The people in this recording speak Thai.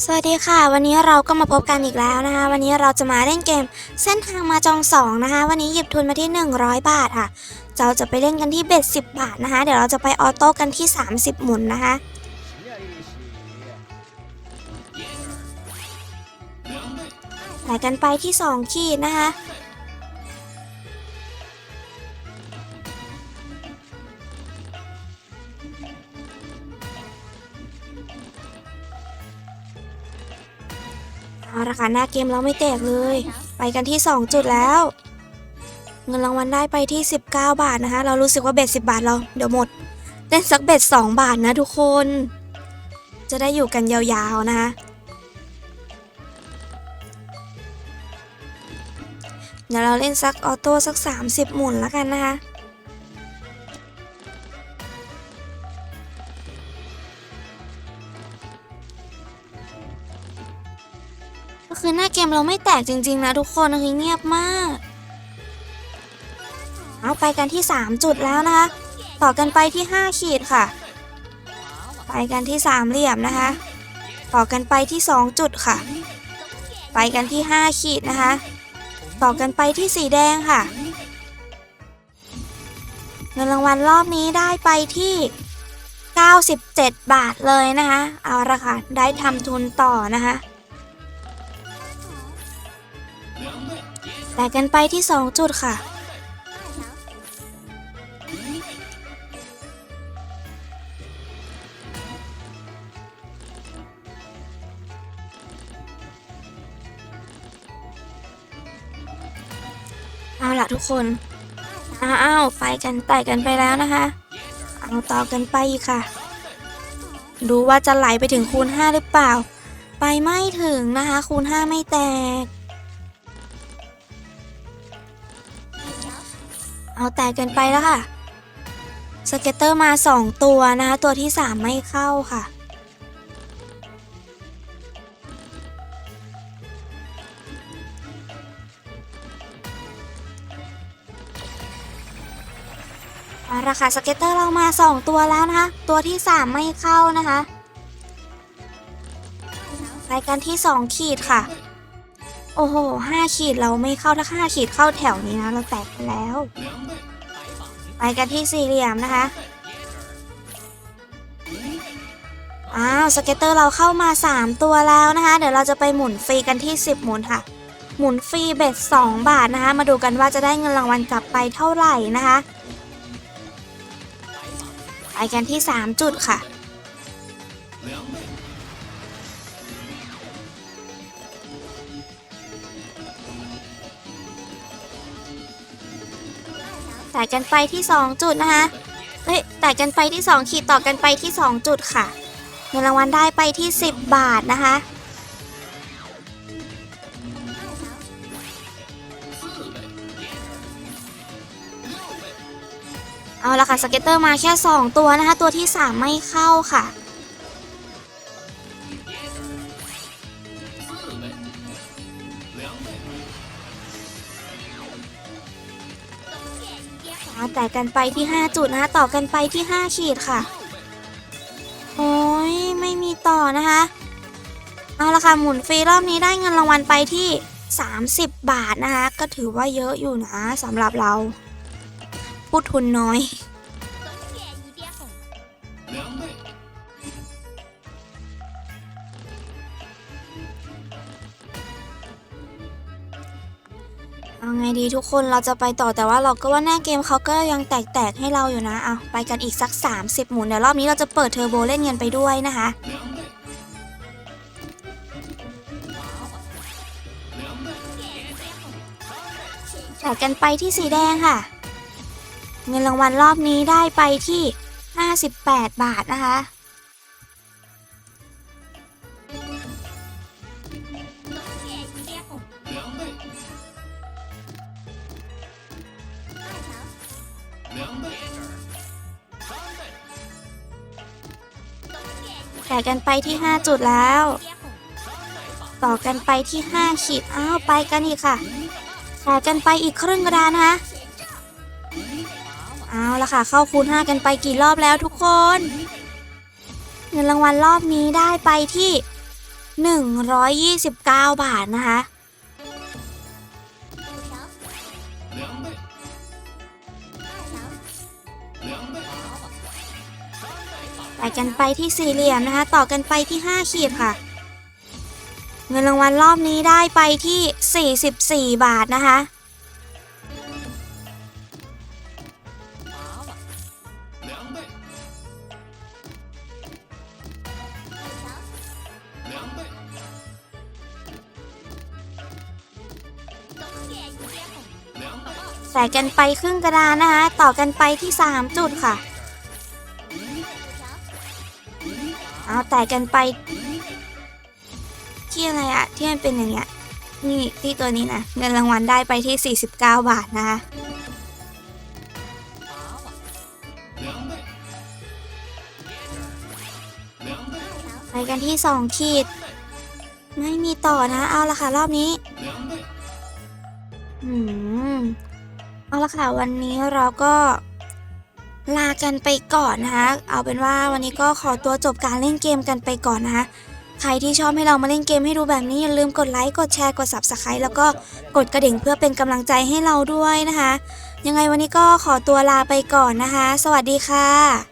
สวัสดีค่ะ วันนี้เราก็มาพบกันอีกแล้วนะคะ วันนี้เราจะมาเล่นเกม เส้นทางมาจองสองนะคะ วันนี้หยิบทุนมาที่ 100 บาทค่ะ เราจะไปเล่นกันที่เบ็ด10 บาทนะคะ เดี๋ยวเราจะไปออโต้กันที่ 30 หมุนนะคะไหลกันไปที่ 2 ขีดนะคะ เอาละค่ะหน้าเกมเราไม่แตกเลย ไปกันที่ 2 จุดแล้ว เงินรางวัลได้ไปที่ 19 บาทนะคะ เรารู้สึกว่าเบ็ด10 บาทเราเดี๋ยวหมดเล่นสักเบ็ด2 บาทนะทุกคน จะได้อยู่กันยาวๆนะคะเดี๋ยวเราเล่นสักออโต้สัก 30 หมุนแล้วกันนะคะ ก็คือหน้าเกมเราไม่แตกจริงๆนะทุกคนคือเงียบมาก เอาไปกันที่ 3 จุดแล้วนะคะ ต่อกันไปที่ 5 ขีดค่ะ ไปกันที่3เหลี่ยมนะคะ ต่อกันไปที่ 2 จุดค่ะ ไปกันที่ 5 ขีดนะคะ ต่อกันไปที่สีแดงค่ะ เงินรางวัลรอบนี้ได้ไปที่97 บาทเลยนะคะ เอาละค่ะ ได้ทำทุนต่อนะคะ แต่กันไปที่ 2 จุดค่ะ เอาล่ะทุกคน อ้าวไปกันไต่กันไปแล้วนะคะเอาต่อกันไปอีกค่ะ ดูว่าจะไหลไปถึงคูณ 5 หรือเปล่า ไปไม่ถึงนะคะ คูณ 5 ไม่แตก เอาแตกกันไปแล้วค่ะ สเก็ตเตอร์มา 2 ตัวนะคะตัวที่ 3 ไม่เข้าค่ะเอาราคาสเก็ตเตอร์เรามา 2 ตัวแล้วนะคะ ตัวที่ 3 ไม่เข้านะคะไปกันที่ 2 ขีดค่ะ โอ้โหห้าขีดเราไม่เข้าถ้าห้าขีดเข้าแถวนี้นะ เราแตกไปแล้ว ไปกันที่สี่เหลี่ยมนะคะ อ้าวสเก็ตเตอร์เราเข้ามา 3 ตัวแล้วนะคะ เดี๋ยวเราจะไปหมุนฟรีกันที่ 10 หมุนค่ะ หมุนฟรีเบ็ด2 บาทนะคะ มาดูกันว่าจะได้เงินรางวัลกลับไปเท่าไหร่นะคะ ไปกันที่ 3 จุดค่ะ แตกกันไปที่ 2 จุดนะคะเอ้ยแตกกันไปที่ 2 ขีดต่อกันไปที่ 2 จุดค่ะเงินรางวัลได้ไปที่ 10 บาทนะคะ เอาละค่ะสเก็ตเตอร์มาแค่ 2 ตัวนะคะ ตัวที่ 3 ไม่เข้าค่ะ เอาแต่กันไปที่ 5 จุดนะคะต่อกันไปที่ 5 ขีดค่ะ โอ้ยไม่มีต่อนะคะ เอาละค่ะหมุนฟรีรอบนี้ได้เงินรางวัลไปที่ 30 บาทนะคะ ก็ถือว่าเยอะอยู่นะสำหรับเรา พูดทุนน้อย เอาไงดีทุกคนเราจะไปต่อแต่ว่าเราก็ว่าหน้าเกมเขาก็ยังแตกๆให้เราอยู่นะเอาไปกันอีกสัก 30 หมุนเดี๋ยวรอบนี้เราจะเปิดเทอร์โบเล่นเงินไปด้วยนะคะแตกกันไปที่สีแดงค่ะ เงินรางวัลรอบนี้ได้ไปที่ 58 บาทนะคะ แตกกันไปที่ 5 จุดแล้ว ต่อกันไปที่ 5 ขีด อ้าว ไปกันอีกค่ะแตกกันไปอีกครึ่งกระดานนะคะเอาละค่ะ เข้าคูณ 5 กันไปกี่รอบแล้วทุกคน เงินรางวัลรอบนี้ได้ไปที่ 129 บาทนะคะ กันไปที่สี่เหลี่ยมนะคะ ต่อกันไปที่ 5 ขีดค่ะ เงินรางวัลรอบนี้ได้ไปที่ 44 บาทนะคะ ใส่กันไปครึ่งกระดานนะคะ ต่อกันไปที่ 3 จุดค่ะ เอาแต่กันไป ที่อะไรอะที่มันเป็นอย่างเงี้ยนี่ที่ตัวนี้นะเงินรางวัลได้ไปที่ 49 บาทนะคะไปกันที่ 2 ขีด ไม่มีต่อนะ เอาละค่ะ รอบนี้อืมเอาละค่ะ วันนี้เราก็ ลากันไปก่อนนะคะเอาเป็นว่าวันนี้ก็ขอตัวจบการเล่นเกมกันไปก่อนนะคะใครที่ชอบให้เรามาเล่นเกมให้ดูแบบนี้อย่าลืมกดไลค์กดแชร์กด subscribe แล้วก็กดกระดิ่งเพื่อเป็นกำลังใจให้เราด้วยนะคะ ยังไงวันนี้ก็ขอตัวลาไปก่อนนะคะ สวัสดีค่ะ